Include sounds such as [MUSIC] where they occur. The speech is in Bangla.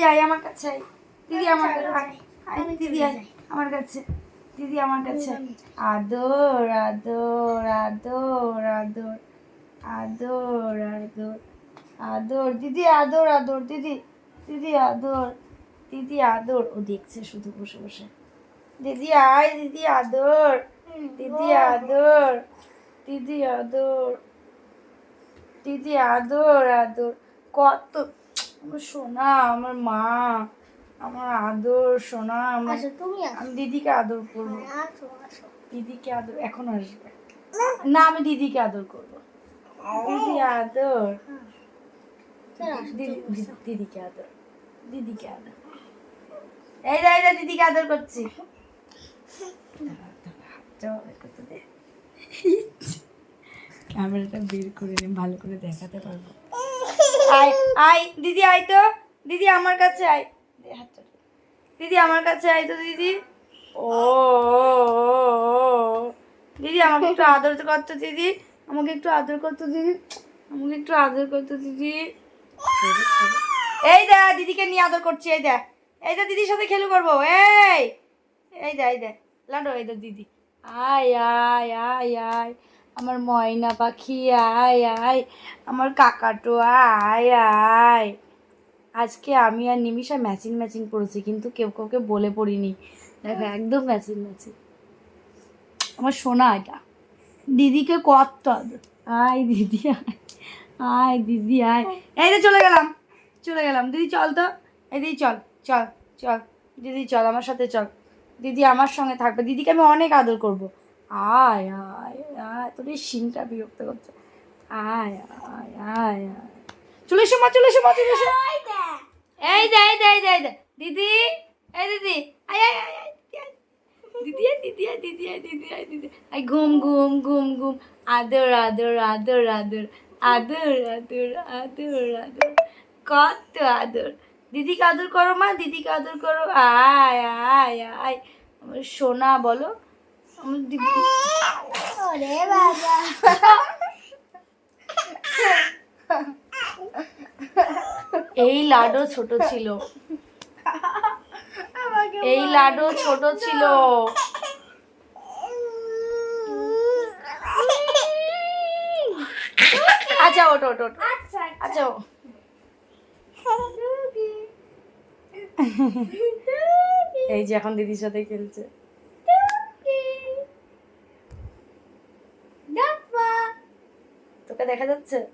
দিদি আয় আমার কাছে আয়। দিদি আমার আয়। দিদি আয় আমার কাছে। দিদি আমার কাছে আদর আদর আদর আদর আদর আদর আদর। দিদি আদর আদর দিদি দিদি আদর দিদি আদর। ও দেখছে শুধু বসে বসে। দিদি আয় দিদি আদর দিদি আদর দিদি আদর দিদি আদর আদর। কত আমার সোনা আমার মা আমার আদর সোনা আমার তুমি আমি দিদিকে আদর করব। আসো দিদিকে আদর এখন আসবে। না আমি দিদিকে আদর করব। দিদি আদর। দিদি- দিদি- দিদিকে আদর দিদিকে আদর। এই রে এই রে দিদিকে আদর করছি। ক্যামেরাটা বের করে নে ভালো করে দেখাতে পারব। আয় আয় দিদি আয় তো। দিদি আমার কাছে আয়। দিদি আমার কাছে আয় তো দিদি। ও [LAUGHS] দিদি আমাকে একটু আদর করতো দিদি। আমাকে একটু আদর করতো দিদি। আমাকে একটু আদর করতো দিদি। এই দে দিদিকে নিয়ে আদর করছি এই দে। এই দে দিদির সাথে খেলু করব। এই এই দে এই দে। লাডো এই দে দিদি। আয় আয় আয় আয়। আমার ময়না পাখি, আয় আয়। আমার কাকাটো, আয় আয়। আজকে আমি আর নিমিষা ম্যাচিং ম্যাচিং পড়েছি কিন্তু কেউ কাউকে বলে পড়িনি। দেখো, একদম ম্যাচিং ম্যাচিং। আমার সোনা এটা। দিদিকে কত। আয়, দিদি, আয়। আয়, দিদি, আয়। এই চলে গেলাম চলে গেলাম। দিদি, চল তো। এই দিদি, চল চল চল। দিদি, চল, আমার সাথে চল। দিদি আমার সঙ্গে থাকবে। দিদিকে আমি অনেক আদর করব। আয় আয়। আয় তোর এই সিনটা বিরক্ত করছে। আয় আয় আয় আয়। চলে এসো মা চলে এসো মা চলে এসো। এই দে এই দে এই দে এই দে। দিদি এই দিদি আয় আয় আয় আয়। দিদি আয় দিদি আয় দিদি আয় দিদি আয় দিদি আয়। ঘুম ঘুম ঘুম ঘুম। আদর আদর আদর আদর আদর আদর আদর আদর। কত আদর। দিদিকে আদর করো মা দিদিকে আদর করো। আয় আয় আয়। আমার সোনা বলো। আমার দিদি ওরে বাবা এই লাডো ছোট ছিল। এই লাডো ছোট ছিল। আচ্ছা ওটো ওটো ওটো আচ্ছা। এই যে এখন দিদির সাথে খেলছে। But 在吃